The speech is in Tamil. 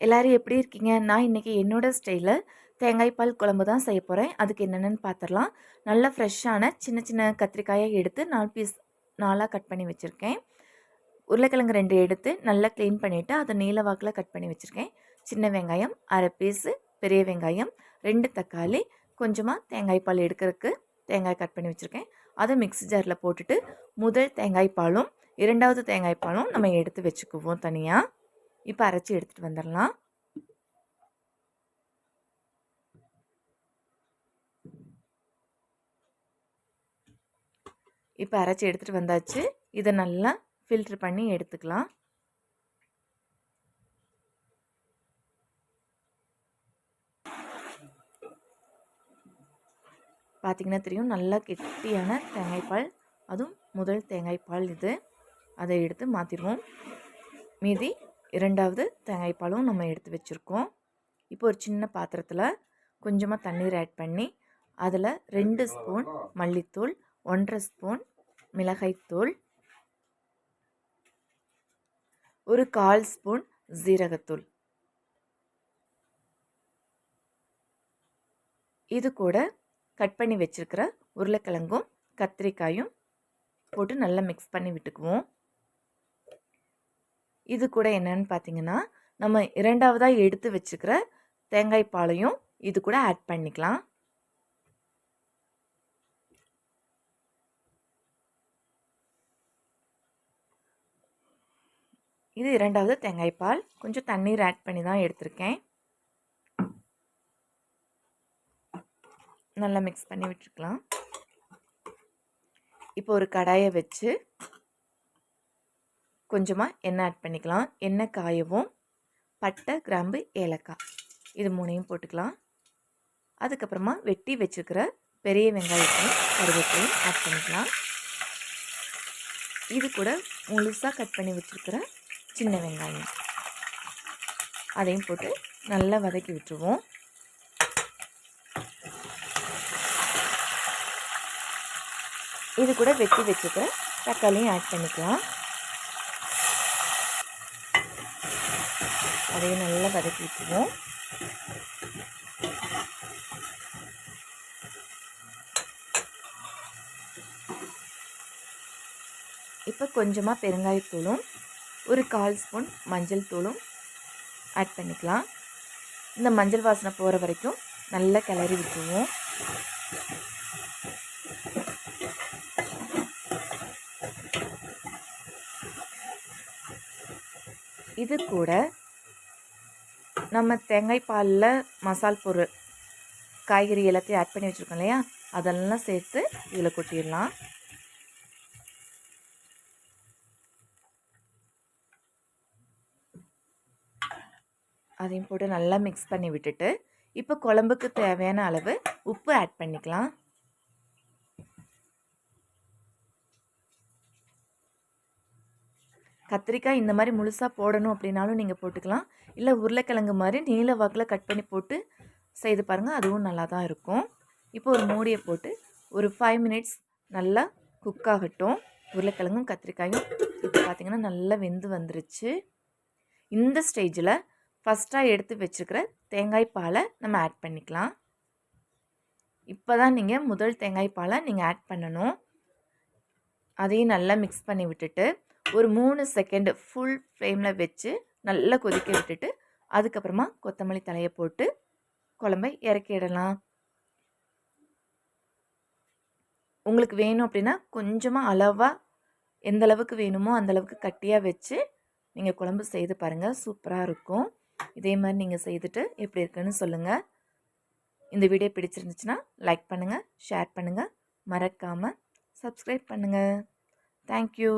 எல்லோரும் எப்படி இருக்கீங்க? நான் இன்றைக்கி என்னோடய ஸ்டைலில் தேங்காய் பால் குழம்பு தான் செய்ய போகிறேன் அதுக்கு என்னென்னு பார்த்துடலாம் நல்ல ஃப்ரெஷ்ஷான சின்ன சின்ன கத்திரிக்காயை எடுத்து நாலு பீஸ் நாலாக கட் பண்ணி வச்சுருக்கேன். உருளைக்கிழங்கு ரெண்டு எடுத்து நல்லா க்ளீன் பண்ணிவிட்டு அதை நீல வாக்கில் கட் பண்ணி வச்சுருக்கேன். சின்ன வெங்காயம் அரை பீஸு பெரிய வெங்காயம் ரெண்டு தக்காளி கொஞ்சமாக தேங்காய் பால் எடுக்கிறதுக்கு தேங்காய் கட் பண்ணி வச்சுருக்கேன். அதை மிக்ஸி ஜாரில் போட்டுட்டு முதல் தேங்காய் பாலும் இரண்டாவது தேங்காய் பாலும் நம்ம எடுத்து வச்சுக்குவோம் தனியாக இப்போ அரைச்சி எடுத்துகிட்டு வந்துடலாம் இப்போ அரைச்சி எடுத்துகிட்டு வந்தாச்சு. இதை நல்லா ஃபில்ட்ரு பண்ணி எடுத்துக்கலாம். பார்த்திங்கன்னா தெரியும் நல்லா கெட்டியான தேங்காய் பால். அதுவும் முதல் தேங்காய்ப்பால் இது. அதை எடுத்து மாற்றிடுவோம் மீதி இரண்டாவது தேங்காய் பாலும் நம்ம எடுத்து வச்சுருக்கோம். இப்போ ஒரு சின்ன பாத்திரத்தில் கொஞ்சமாக தண்ணீர் ஆட் பண்ணி அதில் ரெண்டு ஸ்பூன் மல்லித்தூள் ஒன்றரை ஸ்பூன் மிளகாய்த்தூள் ஒரு கால் ஸ்பூன் ஜீரகத்தூள். இது கூட கட் பண்ணி வச்சுருக்கிற உருளைக்கிழங்கும் கத்திரிக்காயும் போட்டு நல்லா மிக்ஸ் பண்ணி விட்டுக்குவோம். இது கூட என்னன்னு பார்த்தீங்கன்னா நம்ம இரண்டாவதாக எடுத்து வச்சுக்கிற தேங்காய் பாலையும் இது கூட ஆட் பண்ணிக்கலாம். இது இரண்டாவது தேங்காய் பால். கொஞ்சம் தண்ணீர் ஆட் பண்ணி தான் எடுத்திருக்கேன். நல்லா மிக்ஸ் பண்ணி விட்டுருக்கலாம் இப்போ ஒரு கடாயை வச்சு கொஞ்சமாக எண்ணெய் ஆட் பண்ணிக்கலாம். எண்ணெய் காயவும் பட்டை கிராம்பு ஏலக்காய். இது மூணையும் போட்டுக்கலாம். அதுக்கப்புறமா வெட்டி வச்சுருக்கிற பெரிய வெங்காயத்தையும் கருவேப்பையும் ஆட் பண்ணிக்கலாம். இது கூட முழுசாக கட் பண்ணி வச்சுருக்கிற சின்ன வெங்காயம். அதையும் போட்டு நல்லா வதக்கி விட்டுருவோம். இது கூட வெட்டி வச்சுக்கிற தக்காளியும் ஆட் பண்ணிக்கலாம். அதையும் நல்லா வதக்கி விட்டுருவோம். இப்போ கொஞ்சமாக பெருங்காயத்தூளும் ஒரு கால் ஸ்பூன் மஞ்சள் தூளும் ஆட் பண்ணிக்கலாம். இந்த மஞ்சள் வாசனை போகிற வரைக்கும் நல்லா கிளறி விட்டுருவோம். இது கூட நம்ம தேங்காய் பாலில் மசால் பொருள் காய்கறி எல்லாத்தையும் ஆட் பண்ணி வச்சுருக்கோம் இல்லையா? அதெல்லாம் சேர்த்து இதில் கொட்டிடலாம். அதையும் போட்டு நல்லா மிக்ஸ் பண்ணி விட்டுட்டு இப்போ குழம்புக்கு தேவையான அளவு உப்பு ஆட் பண்ணிக்கலாம். கத்திரிக்காய் இந்த மாதிரி முழுசாக போடணும் அப்படின்னாலும் நீங்கள் போட்டுக்கலாம். இல்லை உருளைக்கிழங்கு மாதிரி நீல வாக்கில் கட் பண்ணி போட்டு செய்து பாருங்கள் அதுவும் நல்லா தான் இருக்கும். இப்போ ஒரு மூடியை போட்டு ஒரு ஃபைவ் மினிட்ஸ் நல்லா குக் ஆகட்டும். உருளைக்கிழங்கும் கத்திரிக்காயும் இப்போ பார்த்திங்கன்னா நல்லா வெந்து வந்துருச்சு. இந்த ஸ்டேஜில் ஃபஸ்ட்டாக எடுத்து வச்சுருக்கிற தேங்காய் பாலை நம்ம ஆட் பண்ணிக்கலாம். இப்போ தான் நீங்கள் முதல் தேங்காய் பாலை நீங்கள் ஆட் பண்ணணும். அதையும் நல்லா மிக்ஸ் பண்ணி விட்டுட்டு ஒரு மூணு செகண்டு ஃபுல் ஃப்ளேமில் வச்சு நல்லா கொதிக்க விட்டுட்டு அதுக்கப்புறமா கொத்தமல்லி தலையை போட்டு குழம்பை இறக்கிடலாம் உங்களுக்கு வேணும் அப்படின்னா கொஞ்சமாக அளவாக எந்த அளவுக்கு வேணுமோ அந்தளவுக்கு கட்டியாக வச்சு நீங்கள் குழம்பு செய்து பாருங்கள் சூப்பராக இருக்கும். இதே மாதிரி நீங்கள் செய்துட்டு எப்படி இருக்குன்னு சொல்லுங்கள் இந்த வீடியோ பிடிச்சிருந்துச்சுன்னா லைக் பண்ணுங்கள் ஷேர் பண்ணுங்கள் மறக்காமல் சப்ஸ்கிரைப் பண்ணுங்கள் தேங்க்யூ